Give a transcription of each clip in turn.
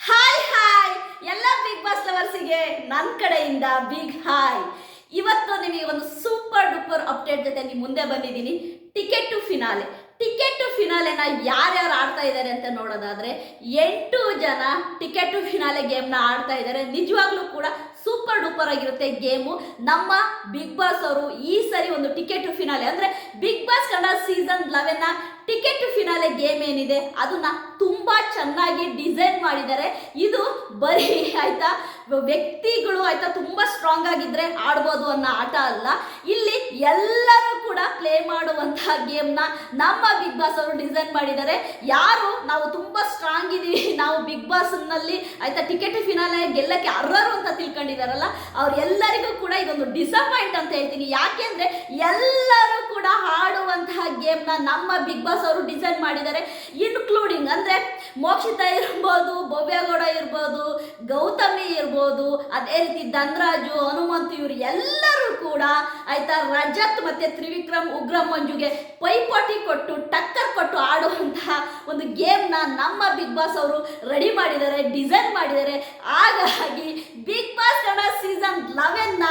Hi hi ಎಲ್ಲ big boss ಲವರ್ಸಿಗೆ ನನ್ನ ಕಡೆಯಿಂದ ಬಿಗ್ ಹಾಯ್ ಇವತ್ತು ನಿಮಗೆ ಒಂದು ಸೂಪರ್ ಡೂಪರ್ ಅಪ್ಡೇಟ್ ಜೊತೆ ನಿಮ್ಮ ಮುಂದೆ ಬಂದಿದ್ದೀನಿ. Ticket to finale ticket to ಫಿನಾಲೆನ ಯಾರ್ಯಾರು ಆಡ್ತಾ ಇದ್ದಾರೆ ಅಂತ ನೋಡೋದಾದ್ರೆ ಎಂಟು ಜನ ಟಿಕೆಟ್ ಟು ಫಿನಾಲೆ ಗೇಮ್ನ ಆಡ್ತಾ ಇದ್ದಾರೆ. ನಿಜವಾಗ್ಲೂ ಕೂಡ ಸೂಪರ್ ಡೂಪರ್ ಆಗಿರುತ್ತೆ ಗೇಮು ನಮ್ಮ ಬಿಗ್ ಬಾಸ್ ಅವರು ಈ ಸರಿ ಒಂದು ಟಿಕೆಟ್ ಫಿನಾಲೆ ಅಂದ್ರೆ ಬಿಗ್ ಬಾಸ್ ಕನ್ನಡ ಸೀಸನ್ ಲೆವೆನ್ನ ಟಿಕೆಟ್ ಫಿನಾಲೆ ಗೇಮ್ ಏನಿದೆ ಅದನ್ನ ತುಂಬಾ ಚೆನ್ನಾಗಿ ಡಿಸೈನ್ ಮಾಡಿದ್ದಾರೆ. ಇದು ಬರೀ ಆಯ್ತಾ ವ್ಯಕ್ತಿಗಳು ಆಯ್ತಾ ತುಂಬಾ ಸ್ಟ್ರಾಂಗ್ ಆಗಿದ್ರೆ ಆಡ್ಬೋದು ಅನ್ನೋ ಆಟ ಅಲ್ಲ. ಇಲ್ಲಿ ಎಲ್ಲರೂ ಕೂಡ ಪ್ಲೇ ಮಾಡುವಂತಹ ಗೇಮ್ನ ನಮ್ಮ ಬಿಗ್ ಬಾಸ್ ಅವರು ಡಿಸೈನ್ ಮಾಡಿದ್ದಾರೆ. ಯಾರು? ನಾವು ತುಂಬಾ ಸ್ಟ್ರಾಂಗ್ ಇದೀವಿ. ನಾವು ಬಿಗ್ ಬಾಸ್ನಲ್ಲಿ ಆಯ್ತಾ ಟಿಕೆಟ್ ಫಿನಾಲೆ ಗೆಲ್ಲಕ್ಕೆ ಅರ್ಹರು ಅಂತ ತಿಳ್ಕೊಂಡಿದಾರಲ್ಲ ಅವ್ರೆಲ್ಲರಿಗೂ ಕೂಡ ಇದೊಂದು ಡಿಸಪಾಯಿಂಟ್ ಅಂತ ಹೇಳ್ತೀನಿ. ಯಾಕೆಂದ್ರೆ ಎಲ್ಲರೂ ಕೂಡ ಆಡುವಂತಹ ಗೇಮ್ನ ನಮ್ಮ ಬಿಗ್ ಬಾಸ್ ಅವರು ಡಿಸೈನ್ ಮಾಡಿದ್ದಾರೆ. ಇನ್ಕ್ಲೂಡಿಂಗ್ ಅಂದ್ರೆ ಮೋಕ್ಷಿತ ಇರ್ಬೋದು ಭವ್ಯಗೌಡ ಇರ್ಬೋದು, ಗೌತಮಿ ಇರ್ಬೋದು ಅದೇ ರೀತಿ ಧನ್ರಾಜು, ಹನುಮಂತು ಇವರು ಎಲ್ಲರೂ ಕೂಡ ಆಯ್ತಾ ರಜತ್ ಮತ್ತೆ ತ್ರಿವಿಕ್ರಮ್, ಉಗ್ರ ಮಂಜುಗೆ ಪೈಪೋಟಿ ಕೊಟ್ಟು, ಟಕ್ಕರ್ ಕೊಟ್ಟು ಆಡುವಂತಹ ಒಂದು ಗೇಮ್ನ ನಮ್ಮ ಬಿಗ್ ಬಾಸ್ ಅವರು ರೆಡಿ ಮಾಡಿದ್ದಾರೆ ಡಿಸೈನ್ ಮಾಡಿದ್ದಾರೆ. ಹಾಗಾಗಿ ಬಿಗ್ ಬಾಸ್ ಕನ್ನಡ ಸೀಸನ್ ಲೆವೆನ್ನ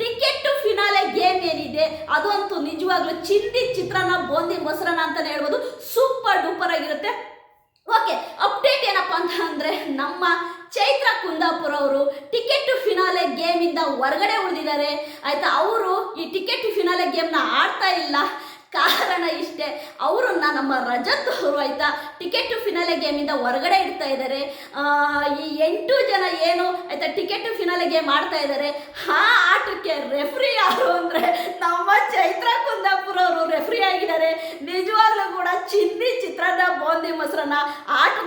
ಟಿಕೆಟ್ ಟು ಫಿನಾಲೆ ಗೇಮ್ ಏನಿದೆ, ಅದಂತೂ ನಿಜವಾಗ್ಲೂ ಚಿಂದಿ ಚಿತ್ರಾನ್ನ, ಬೋಂದಿ ಮೊಸರನ್ನ ಅಂತಾನೆ ಹೇಳ್ಬೋದು. ಸೂಪರ್ ಡೂಪರ್ ಆಗಿರುತ್ತೆ. ಓಕೆ ಅಪ್ಡೇಟ್ ಏನಪ್ಪ ಅಂತ ಅಂದರೆ ನಮ್ಮ ಚೈತ್ರ ಕುಂದಾಪುರ ಅವರು ಟಿಕೆಟ್ ಫಿನಾಲೆ ಫಿನಾಲೆ ಇಂದ ಹೊರಗಡೆ ಉಳಿದಿದ್ದಾರೆ. ಆಯ್ತಾ, ಅವರು ಈ ಟಿಕೆಟ್ ಟು ಫಿನಾಲೆ ಗೇಮ್ನ ಆಡ್ತಾ ಇಲ್ಲ. ಕಾರಣ ಇಷ್ಟೇ, ಅವರನ್ನ ನಮ್ಮ ರಜತ್ ಅವರು ಆಯ್ತಾ ಟಿಕೆಟ್ ಟು ಫಿನಾಲೆ ಗೇಮಿಂದ ಹೊರಗಡೆ ಇಡ್ತಾ ಇದ್ದಾರೆ. ಈ ಎಂಟು ಜನ ಏನು ಆಯ್ತಾ ಟಿಕೆಟ್ ಫಿನಾಲೆ ಗೇಮ್ ಆಡ್ತಾ ಇದ್ದಾರೆ. ಆ ಆಟಕ್ಕೆ ರೆಫ್ರಿ ಯಾರು ಅಂದ್ರೆ ನಮ್ಮ ಚೈತ್ರ ಕುಂದಾಪುರ ಅವರು ರೆಫ್ರಿ ಆಗಿದ್ದಾರೆ. ನಿಜವಾಗ್ಲೂ ಕೂಡ ಚಿನ್ನಿ ಚಿತ್ರಾನ್ನ ಬೋಂದಿ ಮೊಸರನ್ನ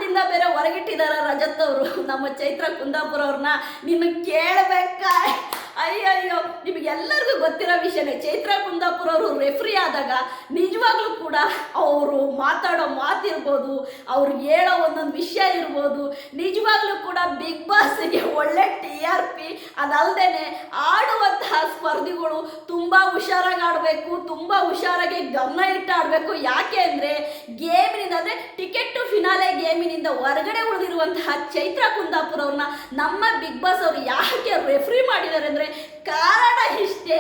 ಆಟದಿಂದ ಬೇರೆ ಹೊರಗಿಟ್ಟಿದಾರ ರಜತ್ ಅವರು. ನಮ್ಮ ಚೈತ್ರ ಕುಂದಾಪುರ ಅವ್ರನ್ನ ನಿಮಗೆ ಕೇಳಬೇಕಾ. ಅಯ್ಯಯ್ಯೋ, ನಿಮಗೆಲ್ಲರಿಗೂ ಗೊತ್ತಿರೋ ವಿಷಯನೇ, ಚೈತ್ರ ಕುಂದಾಪುರ ಅವರು ರೆಫ್ರಿ ಆದಾಗ ನಿಜವಾಗ್ಲೂ ಕೂಡ ಅವರು ಮಾತಾಡೋ ಮಾತಿರ್ಬೋದು, ಅವ್ರು ಹೇಳೋ ಒಂದೊಂದು ವಿಷಯ ಇರ್ಬೋದು. ನಿಜವಾಗ್ಲೂ ಕೂಡ ಬಿಗ್ ಬಾಸ್ಗೆ ಒಳ್ಳೆ ಟಿ ಆರ್ ಪಿ ಅದಲ್ಲದೆ ಆಡುವಂತಹ ಸ್ಪರ್ಧಿಗಳು ತುಂಬ ಹುಷಾರಾಗಿ ಆಡಬೇಕು, ತುಂಬ ಹುಷಾರಾಗಿ ಗಮನ ಇಟ್ಟು ಆಡಬೇಕು. ಯಾಕೆ ಅಂದರೆ ಗೇಮಿನಿಂದ, ಅಂದರೆ ಟಿಕೆಟ್ ಟು ಫಿನಾಲೆ ಗೇಮಿನಿಂದ ಹೊರಗಡೆ ಉಳಿದಿರುವಂತಹ ಚೈತ್ರ ಕುಂದಾಪುರ ಅವ್ರನ್ನ ನಮ್ಮ ಬಿಗ್ ಬಾಸ್ ಅವರು ಯಾಕೆ ರೆಫ್ರಿ ಮಾಡಿದ್ದಾರೆ ಅಂದರೆ ಕಾರಣ ಇಷ್ಟೇ.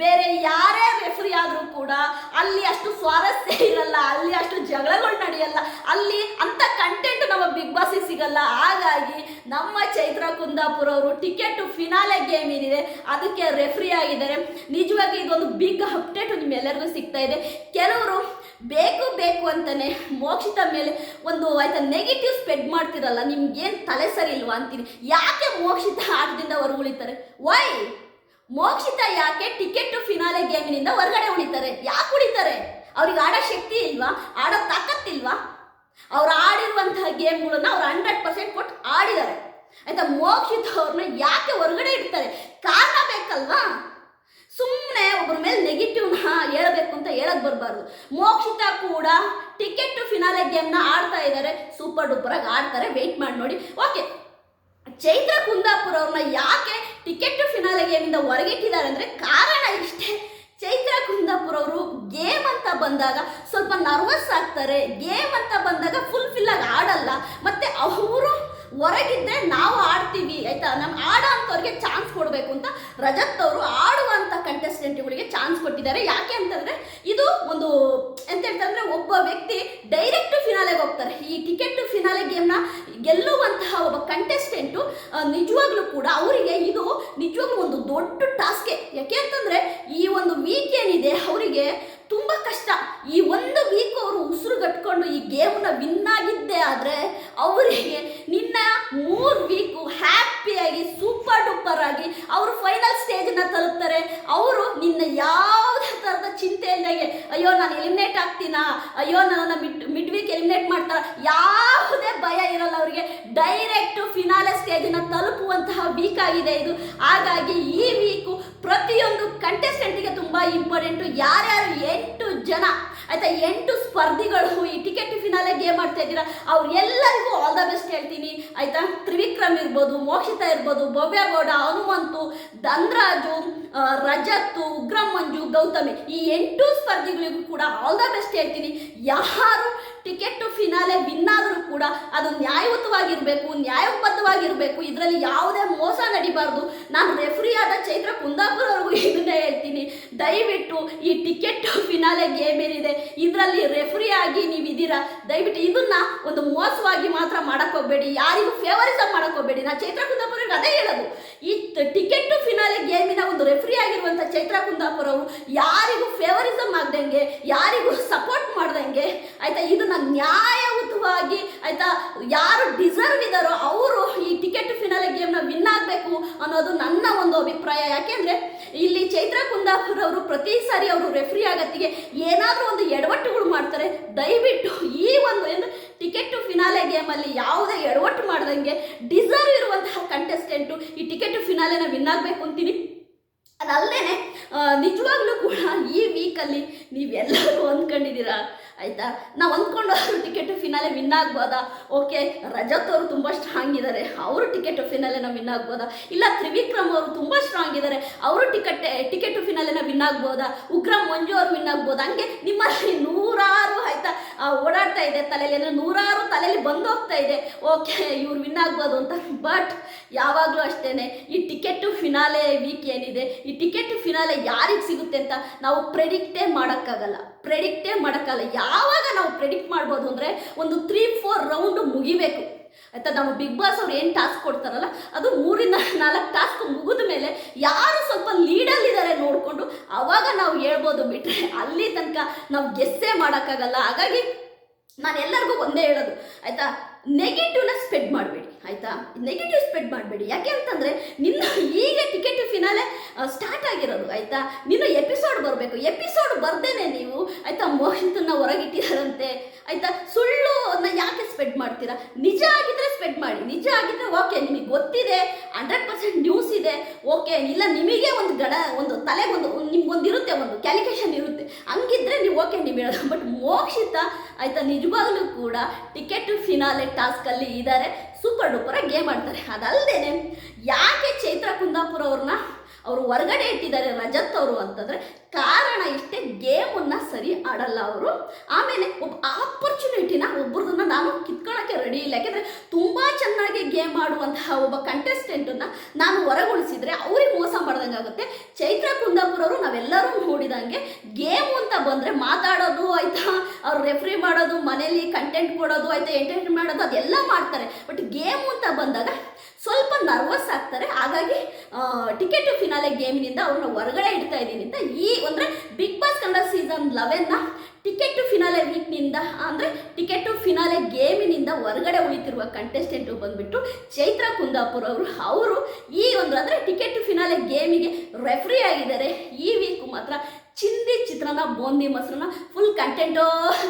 ಬೇರೆ ಯಾರೇ ರೆಫ್ರಿ ಆದರೂ ಕೂಡ ಅಲ್ಲಿ ಅಷ್ಟು ಸ್ವಾರಸ್ಯ ಇರಲ್ಲ. ಅಲ್ಲಿ ಅಷ್ಟು ಜಗಳಗಳು ನಡೆಯಲ್ಲ. ಅಲ್ಲಿ ಅಂತ ಕಂಟೆಂಟ್ ನಮ್ಮ ಬಿಗ್ ಬಾಸಿಗೆ ಸಿಗಲ್ಲ. ಹಾಗಾಗಿ ನಮ್ಮ ಚೈತ್ರ ಕುಂದಾಪುರ ಅವರು ಟಿಕೆಟ್ ಫಿನಾಲೆ ಗೇಮ್ ಏನಿದೆ, ಅದಕ್ಕೆ ರೆಫ್ರಿ ಆಗಿದ್ದಾರೆ. ನಿಜವಾಗಿ ಇದೊಂದು ಬಿಗ್ ಅಪ್ಡೇಟ್ ನಿಮ್ಮೆಲ್ಲರಿಗೂ ಸಿಗ್ತಾ ಇದೆ. ಕೆಲವರು ಬೇಕು ಬೇಕು ಅಂತಾನೆ ಮೋಕ್ಷಿತ ಮೇಲೆ ಒಂದು ಆಯ್ತಾ ನೆಗೆಟಿವ್ ಸ್ಪ್ರೆಡ್ ಮಾಡ್ತಿರಲ್ಲ, ನಿಮ್ಗೇನು ತಲೆ ಸರಿ ಇಲ್ವಾ ಅಂತೀನಿ ಯಾಕೆ ಮೋಕ್ಷಿತ ಆಟದಿಂದ ಹೊರಗುಳಿತಾರೆ ವೈ ಮೋಕ್ಷಿತ ಯಾಕೆ ಟಿಕೆಟ್ ಟು ಫಿನಾಲೆ ಗೇಮಿನಿಂದ ಹೊರಗಡೆ ಉಳಿತಾರೆ? ಯಾಕೆ ಉಳಿತಾರೆ? ಅವ್ರಿಗೆ ಆಡೋ ಶಕ್ತಿ ಇಲ್ವಾ? ಆಡೋ ತಾಕತ್ತಿಲ್ವಾ ಅವ್ರು ಆಡಿರುವಂತಹ ಗೇಮ್ಗಳನ್ನ ಅವ್ರು ಹಂಡ್ರೆಡ್ ಪರ್ಸೆಂಟ್ ಕೊಟ್ಟು ಆಡಿದ್ದಾರೆ. ಆಯ್ತಾ, ಮೋಕ್ಷಿತ ಅವ್ರನ್ನ ಯಾಕೆ ಹೊರಗಡೆ ಇಡ್ತಾರೆ? ಕಾರಣ ಬೇಕಲ್ವಾ? ಸುಮ್ಮನೆ ಒಬ್ಬರ ಮೇಲೆ ನೆಗೆಟಿವ್ನ ಹೇಳಬೇಕು ಅಂತ ಹೇಳಕ್ ಬರಬಾರ್ದು. ಮೋಕ್ಷಿತ ಕೂಡ ಟಿಕೆಟ್ ಟು ಫಿನಾಲೆ ಗೇಮ್ನ ಆಡ್ತಾ ಇದ್ದಾರೆ. ಸೂಪರ್ ಡೂಪರಾಗಿ ಆಡ್ತಾರೆ. ವೆಯ್ಟ್ ಮಾಡಿ ನೋಡಿ. ಓಕೆ ಚೈತ್ರ ಕುಂದಾಪುರ ಅವ್ರನ್ನ ಯಾಕೆ ಟಿಕೆಟ್ ಫಿನಾಲೆ ಗೇಮಿಂದ ಹೊರಗಿಟ್ಟಿದ್ದಾರೆ ಅಂದರೆ ಕಾರಣ ಇಷ್ಟೇ. ಚೈತ್ರ ಕುಂದಾಪುರ ಅವರು ಗೇಮ್ ಅಂತ ಬಂದಾಗ ಸ್ವಲ್ಪ ನರ್ವಸ್ ಆಗ್ತಾರೆ. ಗೇಮ್ ಅಂತ ಬಂದಾಗ ಫುಲ್ಫಿಲ್ ಆಗಿ ಆಡಲ್ಲ. ಮತ್ತೆ ಅವರು ಹೊರಗಿದ್ರೆ ನಾವು ಆಡ್ತೀವಿ, ಆಯ್ತಾ? ನಮ್ಮ ಆಡೋ ಅಂಥವ್ರಿಗೆ ಚಾನ್ಸ್ ಕೊಡಬೇಕು ಅಂತ ರಜತ್ ಅವರು ಆಡುವಂಥ ಕಂಟೆಸ್ಟೆಂಟ್ಗಳಿಗೆ ಚಾನ್ಸ್ ಕೊಟ್ಟಿದ್ದಾರೆ. ಯಾಕೆ ಅಂತಂದ್ರೆ ಇದು ಒಂದು ಎಂತ ಹೇಳ್ತಂದ್ರೆ ಒಬ್ಬ ವ್ಯಕ್ತಿ ಡೈರೆಕ್ಟ್ ಫಿನಾಲೆಗೆ ಹೋಗ್ತಾರೆ. ಈ ಟಿಕೆಟ್ ಫಿನಾಲೆ ಗೇಮ್ನ ಗೆಲ್ಲುವಂತಹ ಒಬ್ಬ ಕಂಟೆಸ್ಟೆಂಟು ನಿಜವಾಗ್ಲೂ ಕೂಡ ಅವರಿಗೆ ಇದು ನಿಜವಾಗ್ಲೂ ಒಂದು ದೊಡ್ಡ ಟಾಸ್ಕೆ ಯಾಕೆ ಅಂತಂದ್ರೆ ಈ ಒಂದು ವೀಕ್ ಏನಿದೆ ಅವರಿಗೆ ತುಂಬ ಕಷ್ಟ ಈ ಒಂದು ವೀಕ್ ಅವರು ಉಸಿರು ಕಟ್ಕೊಂಡು ಈ ಗೇಮ್ನ ವಿನ್ ಆಗಿದ್ದೇ ಆದರೆ ಅವರಿಗೆ ನಿನ್ನ ಮೂರು ವೀಕು ಹ್ಯಾಪಿಯಾಗಿ ಸೂಪರ್ ಡೂಪರ್ ಆಗಿ ಅವರು ಫೈನಲ್ ಸ್ಟೇಜ್ನ ತಲುಪ್ತಾರೆ ಅವರು ನಿನ್ನ ಚಿಂತೆ ಇಲ್ಲದೆ ಅಯ್ಯೋ, ನಾನು ಎಲಿಮಿನೇಟ್ ಆಗ್ತೀನಾ? ಅಯ್ಯೋ, ನನ್ನನ್ನು ಮಿಡ್ ಮಿಡ್ ವೀಕ್ ಎಲಿಮಿನೇಟ್ ಮಾಡ್ತಾರ? ಯಾವುದೇ ಭಯ ಇರಲ್ಲ ಅವರಿಗೆ. ಡೈರೆಕ್ಟ್ ಫಿನಾಲೆ ಸ್ಟೇಜ್ನ ತಲುಪುವಂತಹ ವೀಕ್ ಆಗಿದೆ ಇದು. ಹಾಗಾಗಿ ಈ ವೀಕು ಪ್ರತಿಯೊಂದು ಕಂಟೆಸ್ಟೆಂಟಿಗೆ ತುಂಬ ಇಂಪಾರ್ಟೆಂಟು ಯಾರ್ಯಾರು ಎಂಟು ಜನ, ಆಯ್ತಾ, ಎಂಟು ಸ್ಪರ್ಧಿಗಳು ಈ ಟಿಕೆಟ್ ಫಿನಾಲೆ ಗೇಮ್ ಮಾಡ್ತಾ ಇದ್ದೀರಾ, ಅವ್ರೆಲ್ಲರಿಗೂ ಆಲ್ ದ ಬೆಸ್ಟ್ ಹೇಳ್ತೀನಿ. ಆಯ್ತಾ, ತ್ರಿವಿಕ್ರಮ್ ಇರ್ಬೋದು, ಮೋಕ್ಷಿತ ಇರ್ಬೋದು ಭವ್ಯಗೌಡ ಹನುಮಂತು, ಧನ್ರಾಜು ರಜತ್ತು ಉಗ್ರಂ ಮಂಜು ಗೌತಮಿ ಈ ಎಂಟು ಸ್ಪರ್ಧಿಗಳಿಗೂ ಕೂಡ ಆಲ್ ದ ಬೆಸ್ಟ್ ಹೇಳ್ತೀನಿ. ಯಾರು ಟಿಕೆಟ್ ಫಿನಾಲೆ ವಿನ್ ಆದರೂ ಕೂಡ ಅದು ನ್ಯಾಯಯುತವಾಗಿರಬೇಕು ನ್ಯಾಯಬದ್ಧವಾಗಿರಬೇಕು ಇದರಲ್ಲಿ ಯಾವುದೇ ಮೋಸ ನಡಿಬಾರ್ದು. ನಾನು ರೆಫ್ರಿ ಆದ ಚೈತ್ರ ಕುಂದಾಪುರ ಅವ್ರಿಗೂ ಇದನ್ನೇ ಹೇಳ್ತೀನಿ. ದಯವಿಟ್ಟು ಈ ಟಿಕೆಟ್ ಫಿನಾಲೆ ಗೇಮ್ ಏನಿದೆ, ಇದರಲ್ಲಿ ರೆಫ್ರಿ ಆಗಿ ನೀವು ಇದ್ದೀರಾ ದಯವಿಟ್ಟು ಇದನ್ನ ಒಂದು ಮೋಸವಾಗಿ ಮಾತ್ರ ಮಾಡಕ್ಕೆ ಹೋಗ್ಬೇಡಿ. ಯಾರಿಗೂ ಫೇವರಿಸಮ್ ಮಾಡಕ್ಕೆ ಹೋಗ್ಬೇಡಿ. ನಾ ಚೈತ್ರ ಕುಂದಾಪುರ ಅದೇ ಹೇಳೋದು. ಈ ಟಿಕೆಟ್ ಫಿನಾಲೆ ಗೇಮಿನ ಒಂದು ರೆಫ್ರಿ ಆಗಿರುವಂಥ ಚೈತ್ರ ಕುಂದಾಪುರ ಯಾರಿಗೂ ಫೇವರಿಸಮ್ ಆಗ್ದಂಗೆ, ಯಾರಿಗೂ ಸಪೋರ್ಟ್ ಮಾಡ್ದಂಗೆ, ಆಯ್ತಾ, ಇದನ್ನ ನ್ಯಾಯಯುತವಾಗಿ, ಆಯ್ತಾ, ಯಾರು ಡಿಸರ್ವ್ ಇದ್ದಾರೋ ಅವರು ಈ ಟಿಕೆಟ್ ಫಿನಾಲೆ ಗೇಮ್ನ ವಿನ್ ಆಗಬೇಕು ಅನ್ನೋದು ನನ್ನ ಒಂದು ಅಭಿಪ್ರಾಯ. ಯಾಕೆಂದ್ರೆ ಇಲ್ಲಿ ಚೈತ್ರ ಕುಂದಾಪುರ ಅವರು ಪ್ರತಿ ಸಾರಿ ಅವರು ರೆಫ್ರಿ ಆಗತ್ತಿಗೆ ಏನಾದರೂ ಒಂದು ಎಡವಟ್ಟುಗಳು ಮಾಡ್ತಾರೆ. ದಯವಿಟ್ಟು ಈ ಒಂದು, ಏನು ಟಿಕೆಟ್ ಟು ಫಿನಾಲೆ ಗೇಮಲ್ಲಿ ಯಾವುದೇ ಎಡವಟ್ಟು ಮಾಡ್ದಂಗೆ ಡಿಸರ್ವ್ ಇರುವಂತಹ ಕಂಟೆಸ್ಟೆಂಟು ಈ ಟಿಕೆಟ್ ಟು ಫಿನಾಲೆನ ವಿನ್ ಆಗಬೇಕು ಅಂತೀನಿ. ಅದಲ್ಲದೆ ನಿಜವಾಗ್ಲೂ ಕೂಡ ಈ ವೀಕಲ್ಲಿ ನೀವೆಲ್ಲರೂ ಅಂದ್ಕೊಂಡಿದ್ದೀರಾ ಆಯಿತಾ? ನಾವು ಅವ್ರ ಟಿಕೆಟ್ ಫಿನಾಲೆ ವಿನ್ ಆಗ್ಬೋದಾ? ಓಕೆ ರಜತ್ ಅವರು ತುಂಬ ಸ್ಟ್ರಾಂಗ್ ಇದ್ದಾರೆ ಅವರು ಟಿಕೆಟ್ ಫಿನಾಲೆನ ವಿನ್ ಆಗ್ಬೋದಾ? ಇಲ್ಲ ತ್ರಿವಿಕ್ರಮ್ ಅವರು ತುಂಬ ಸ್ಟ್ರಾಂಗ್ ಇದ್ದಾರೆ ಅವರು ಟಿಕೆಟ್ ಟಿಕೆಟ್ ಫಿನಾಲೆನ ವಿನ್ ಆಗ್ಬೋದಾ? ಉಗ್ರಂ ಮಂಜು ಅವರು ವಿನ್ ಆಗ್ಬೋದಾ? ಹಂಗೆ ನಿಮ್ಮಲ್ಲಿ ನೂರಾರು ಆಯ್ತಾ? ಓಡಾಡ್ತಾ ಇದೆ ತಲೆಯಲ್ಲಿ, ಅಂದರೆ ನೂರಾರು ತಲೆಯಲ್ಲಿ ಬಂದು ಹೋಗ್ತಾ ಇದೆ. ಓಕೆ ಇವ್ರು ವಿನ್ ಆಗ್ಬೋದು ಅಂತ. ಬಟ್ ಯಾವಾಗಲೂ ಅಷ್ಟೇ ಈ ಟಿಕೆಟ್ ಫಿನಾಲೆ ವೀಕ್ ಏನಿದೆ? ಈ ಟಿಕೆಟ್ ಫಿನಾಲೆ ಯಾರಿಗೆ ಸಿಗುತ್ತೆ ಅಂತ ನಾವು ಪ್ರೆಡಿಕ್ಟೇ ಮಾಡೋಕ್ಕಾಗಲ್ಲ. ಪ್ರೆಡಿಕ್ಟೇ ಮಾಡೋಕ್ಕಲ್ಲ. ಯಾವಾಗ ನಾವು ಪ್ರೆಡಿಕ್ಟ್ ಮಾಡ್ಬೋದು ಅಂದರೆ ಒಂದು ತ್ರೀ ಫೋರ್ ರೌಂಡ್ ಮುಗಿಬೇಕು. ಆಯ್ತಾ? ನಮ್ಮ ಬಿಗ್ ಬಾಸ್ ಅವ್ರು ಏನು ಟಾಸ್ಕ್ ಕೊಡ್ತಾರಲ್ಲ, ಅದು ಮೂರಿಂದ ನಾಲ್ಕು ಟಾಸ್ಕ್ ಮುಗಿದ ಮೇಲೆ ಯಾರು ಸ್ವಲ್ಪ ಲೀಡಲ್ಲಿದ್ದಾರೆ ನೋಡಿಕೊಂಡು ಆವಾಗ ನಾವು ಹೇಳ್ಬೋದು ಬಿಟ್ಟರೆ ಅಲ್ಲಿ ತನಕ ನಾವು ಗೆಸ್ಸೇ ಮಾಡೋಕ್ಕಾಗಲ್ಲ. ಹಾಗಾಗಿ ನಾನು ಎಲ್ಲರಿಗೂ ಒಂದೇ ಹೇಳೋದು. ಆಯಿತಾ? ನೆಗೆಟಿವ್ನ ಸ್ಪ್ರೆಡ್ ಮಾಡಬೇಡಿ, ಆಯಿತಾ? ನೆಗೆಟಿವ್ ಸ್ಪ್ರೆಡ್ ಮಾಡಬೇಡಿ. ಯಾಕೆ ಅಂತಂದರೆ, ನಿನ್ನ ಈಗ ಟಿಕೆಟ್ ಫಿನಾಲೆ ಸ್ಟಾರ್ಟ್ ಆಗಿರೋದು, ಆಯಿತಾ? ನಿನ್ನ ಎಪಿಸೋಡ್ ಬರಬೇಕು. ಎಪಿಸೋಡ್ ಬರ್ದೇನೆ ನೀವು, ಆಯಿತಾ, ಮೋಹಿತನ್ನ ಹೊರಗಿಟ್ಟಿದಾರಂತೆ, ಆಯಿತಾ? ಸುಳ್ಳು ಯಾಕೆ ಸ್ಪ್ರೆಡ್ ಮಾಡ್ತೀರಾ? ನಿಜ ಆಗಿದ್ರೆ ಸ್ಪ್ರೆಡ್ ಮಾಡಿ. ನಿಜ ಆಗಿದ್ರೆ ಓಕೆ ನಿಮಗೆ ಗೊತ್ತಿದೆ ಹಂಡ್ರೆಡ್ ಪರ್ಸೆಂಟ್ ನ್ಯೂಸ್ ಇದೆ ಓಕೆ ಇಲ್ಲ, ನಿಮಗೆ ಒಂದು ಗಣ, ಒಂದು ತಲೆಗೊಂದು ನಿಮ್ಗೊಂದು ಇರುತ್ತೆ ಒಂದು ಕ್ಯಾಲ್ಕುಲೇಷನ್ ಇರುತ್ತೆ. ಹಂಗಿದ್ರೆ ನೀವು ಓಕೆ ನೀವು ಹೇಳೋದು. ಬಟ್ ಮೋಕ್ಷಿತ, ಆಯಿತಾ, ನಿಜವಾಗ್ಲೂ ಕೂಡ ಟಿಕೆಟ್ ಫಿನಾಲೆ ಟಾಸ್ಕಲ್ಲಿ ಇದ್ದಾರೆ ಸೂಪರ್ ಡೂಪರ್ ಗೇಮ್ ಆಡ್ತಾರೆ. ಅದಲ್ಲದೆ ಯಾಕೆ ಚೈತ್ರ ಕುಂದಾಪುರ ಅವ್ರನ್ನ ಅವರು ಹೊರಗಡೆ ಇಟ್ಟಿದ್ದಾರೆ ರಜತ್ ಅವರು ಅಂತಂದರೆ ಕಾರಣ ಇಷ್ಟೇ ಗೇಮನ್ನ ಸರಿ ಆಡಲ್ಲ ಅವರು. ಆಮೇಲೆ ಒಬ್ಬ ಆಪರ್ಚುನಿಟಿನ ಒಬ್ಬರದನ್ನ ನಾನು ಕಿತ್ಕೊಳ್ಳೋಕ್ಕೆ ರೆಡಿ ಇಲ್ಲ. ಯಾಕೆಂದರೆ ತುಂಬಾ ಚೆನ್ನಾಗಿ ಗೇಮ್ ಆಡುವಂತಹ ಒಬ್ಬ ಕಂಟೆಸ್ಟೆಂಟನ್ನು ನಾನು ಹೊರಗೊಳಿಸಿದರೆ ಅವ್ರಿಗೆ ಮೋಸ ಮಾಡ್ದಂಗೆ ಆಗುತ್ತೆ. ಚೈತ್ರ ಕುಂದಾಪುರ ಅವರು ನಾವೆಲ್ಲರೂ ನೋಡಿದಂಗೆ ಗೇಮ್ ಅಂತ ಬಂದರೆ ಮಾತಾಡೋದು ಆಯಿತಾ, ಅವ್ರು ರೆಫ್ರಿ ಮಾಡೋದು, ಮನೇಲಿ ಕಂಟೆಂಟ್ ಕೊಡೋದು ಆಯಿತಾ ಎಂಟರ್ಟೈನ್ ಮಾಡೋದು, ಅದೆಲ್ಲ ಮಾಡ್ತಾರೆ. ಬಟ್ ಗೇಮ್ ಅಂತ ಬಂದಾಗ ಸ್ವಲ್ಪ ನರ್ವಸ್ ಆಗ್ತಾರೆ. ಹಾಗಾಗಿ ಟಿಕೆಟ್ ಫಿನಾಲೆ ಗೇಮಿನಿಂದ ಅವ್ರನ್ನ ಹೊರಗಡೆ ಇಡ್ತಾ ಇದ್ದೀನಿ ಅಂತ ಈ ಅಂದರೆ ಬಿಗ್ ಬಾಸ್ ಕನ್ನಡ ಸೀಸನ್ ಲೆವೆನ್ನ ಟಿಕೆಟ್ ಫಿನಾಲೆ ವೀಕ್ನಿಂದ ಅಂದರೆ ಟಿಕೆಟ್ ಫಿನಾಲೆ ಗೇಮಿನಿಂದ ಹೊರಗಡೆ ಉಳಿತಿರುವ ಕಂಟೆಸ್ಟೆಂಟು ಬಂದುಬಿಟ್ಟು ಚೈತ್ರ ಕುಂದಾಪುರ ಅವರು ಅವರು ಈ ಒಂದು ಅಂದರೆ ಟಿಕೆಟ್ ಫಿನಾಲೆ ಗೇಮಿಗೆ ರೆಫ್ರಿ ಆಗಿದ್ದಾರೆ. ಈ ವೀಕ್ ಮಾತ್ರ ಚಿಂದಿ ಚಿತ್ರಾನ್ನ ಬೂಂದಿ ಮೊಸರನ್ನ ಫುಲ್ ಕಂಟೆಂಟು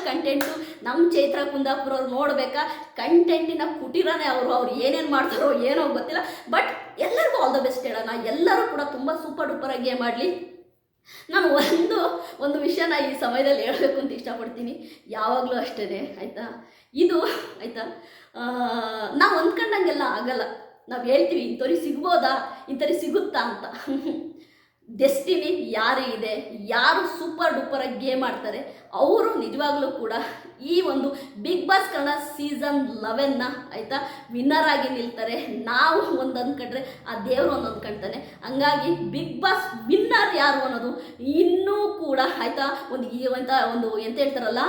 ಕಂಟೆಂಟು ನಮ್ಮ ಚೈತ್ರ ಕುಂದಾಪುರ ಅವ್ರು ನೋಡಬೇಕಾ ಕಂಟೆಂಟಿನ ಕುಟೀರನೇ ಅವರು, ಅವ್ರು ಏನೇನು ಮಾಡ್ತಾರೋ ಏನೋ ಗೊತ್ತಿಲ್ಲ. ಬಟ್ ಎಲ್ಲರಿಗೂ ಆಲ್ ದ ಬೆಸ್ಟ್ ಹೇಳೋಣ. ಎಲ್ಲರೂ ಕೂಡ ತುಂಬ ಸೂಪರ್ ಡೂಪರ್ ಆಗಿ ಮಾಡಲಿ ನಾನು ಒಂದು ಒಂದು ವಿಷಯನ ಈ ಸಮಯದಲ್ಲಿ ಹೇಳಬೇಕು ಅಂತ ಇಷ್ಟಪಡ್ತೀನಿ. ಯಾವಾಗಲೂ ಅಷ್ಟೇ ಆಯಿತಾ? ಇದು, ಆಯಿತಾ? ನಾವು ಅಂದ್ಕೊಂಡಂಗೆಲ್ಲ ಆಗಲ್ಲ. ನಾವು ಹೇಳ್ತೀವಿ ಇಂಥವ್ರಿಗೆ ಸಿಗ್ಬೋದಾ? ಇಂಥವ್ರಿಗೆ ಸಿಗುತ್ತಾ ಅಂತ. ಡೆಸ್ಟಿನಿ ಯಾರು ಇದೆ, ಯಾರು ಸೂಪರ್ ಡೂಪರಾಗಿ ಗೇಮ್ ಆಡ್ತಾರೆ, ಅವರು ನಿಜವಾಗ್ಲೂ ಕೂಡ ಈ ಒಂದು ಬಿಗ್ ಬಾಸ್ ಕನ್ನಡ ಸೀಸನ್ ಲೆವೆನ್ನ ಆಯಿತಾ ವಿನ್ನರ್ ಆಗಿ ನಿಲ್ತಾರೆ. ನಾವು ಒಂದು ಅಂದ್ಕೊಂಡ್ರೆ ಆ ದೇವರು ಒಂದು ಅಂದ್ಕೊಳ್ತಾನೆ ಹಂಗಾಗಿ ಬಿಗ್ ಬಾಸ್ ವಿನ್ನರ್ ಯಾರು ಅನ್ನೋದು ಇನ್ನೂ ಕೂಡ ಆಯಿತಾ, ಒಂದು ಒಂದು ಎಂತ ಹೇಳ್ತಾರಲ್ಲ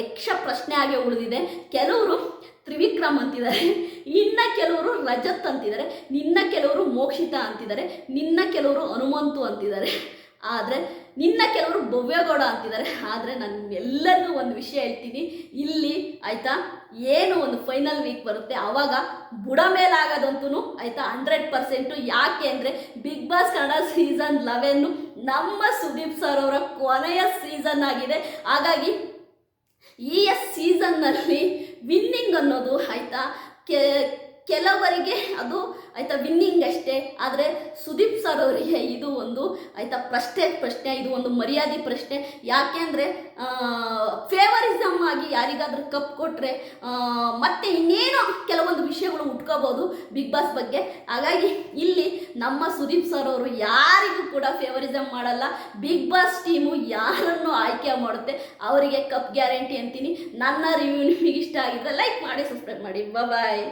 ಯಕ್ಷ ಪ್ರಶ್ನೆ ಆಗಿ ಉಳಿದಿದೆ. ಕೆಲವರು ತ್ರಿವಿಕ್ರಮ್ ಅಂತಿದ್ದಾರೆ. ಇನ್ನ ಕೆಲವರು ರಜತ್ ಅಂತಿದ್ದಾರೆ. ನಿನ್ನ ಕೆಲವರು ಮೋಕ್ಷಿತ ಅಂತಿದ್ದಾರೆ. ನಿನ್ನ ಕೆಲವರು ಹನುಮಂತು ಅಂತಿದ್ದಾರೆ. ಆದರೆ ನಿನ್ನ ಕೆಲವರು ಭವ್ಯಗೌಡ ಅಂತಿದ್ದಾರೆ. ಆದರೆ ನಾನು ಎಲ್ಲರಿಗೂ ಒಂದು ವಿಷಯ ಹೇಳ್ತೀನಿ. ಇಲ್ಲಿ ಆಯಿತಾ, ಏನು ಒಂದು ಫೈನಲ್ ವೀಕ್ ಬರುತ್ತೆ. ಆವಾಗ ಬುಡ ಮೇಲಾಗೋದಂತೂ ಆಯಿತಾ ಹಂಡ್ರೆಡ್ ಪರ್ಸೆಂಟು ಯಾಕೆ ಅಂದರೆ big boss Kannada season eleven ನಮ್ಮ ಸುದೀಪ್ ಸರ್ ಅವರ ಕೊನೆಯ ಸೀಸನ್ ಆಗಿದೆ. ಹಾಗಾಗಿ ಈ ಸೀಸನ್ನಲ್ಲಿ ವಿನ್ನಿಂಗ್ ಅನ್ನೋದು ಆಯಿತಾ? ಕೆ ಕೆಲವರಿಗೆ ಅದು ಆಯಿತಾ ವಿನ್ನಿಂಗ್ ಅಷ್ಟೇ. ಆದರೆ ಸುದೀಪ್ ಸರ್ ಅವರಿಗೆ ಇದು ಒಂದು ಆಯಿತಾ ಪ್ರಶ್ನೆ ಪ್ರಶ್ನೆ, ಇದು ಒಂದು ಮರ್ಯಾದೆ ಪ್ರಶ್ನೆ. ಯಾಕೆ ಅಂದರೆ ಫೇವರಿಸಮ್ ಆಗಿ ಯಾರಿಗಾದರೂ ಕಪ್ ಕೊಟ್ಟರೆ ಮತ್ತೆ ಇನ್ನೇನೋ ಕೆಲವೊಂದು ವಿಷಯಗಳು ಉಟ್ಕೋಬೋದು ಬಿಗ್ ಬಾಸ್ ಬಗ್ಗೆ. ಹಾಗಾಗಿ ಇಲ್ಲಿ ನಮ್ಮ ಸುದೀಪ್ ಸರ್ ಅವರು ಯಾರಿಗೂ ಕೂಡ ಫೇವರಿಸಮ್ ಮಾಡಲ್ಲ. ಬಿಗ್ ಬಾಸ್ ಟೀಮು ಯಾರನ್ನು ಆಯ್ಕೆ ಮಾಡುತ್ತೆ, ಅವರಿಗೆ ಕಪ್ ಗ್ಯಾರಂಟಿ ಅಂತೀನಿ. ನನ್ನ ರಿವ್ಯೂ ನಿಮಗೆ ಇಷ್ಟ ಆಗಿದ್ರೆ ಲೈಕ್ ಮಾಡಿ ಸಬ್ಸ್ಕ್ರೈಬ್ ಮಾಡಿ. ಬಾಯ್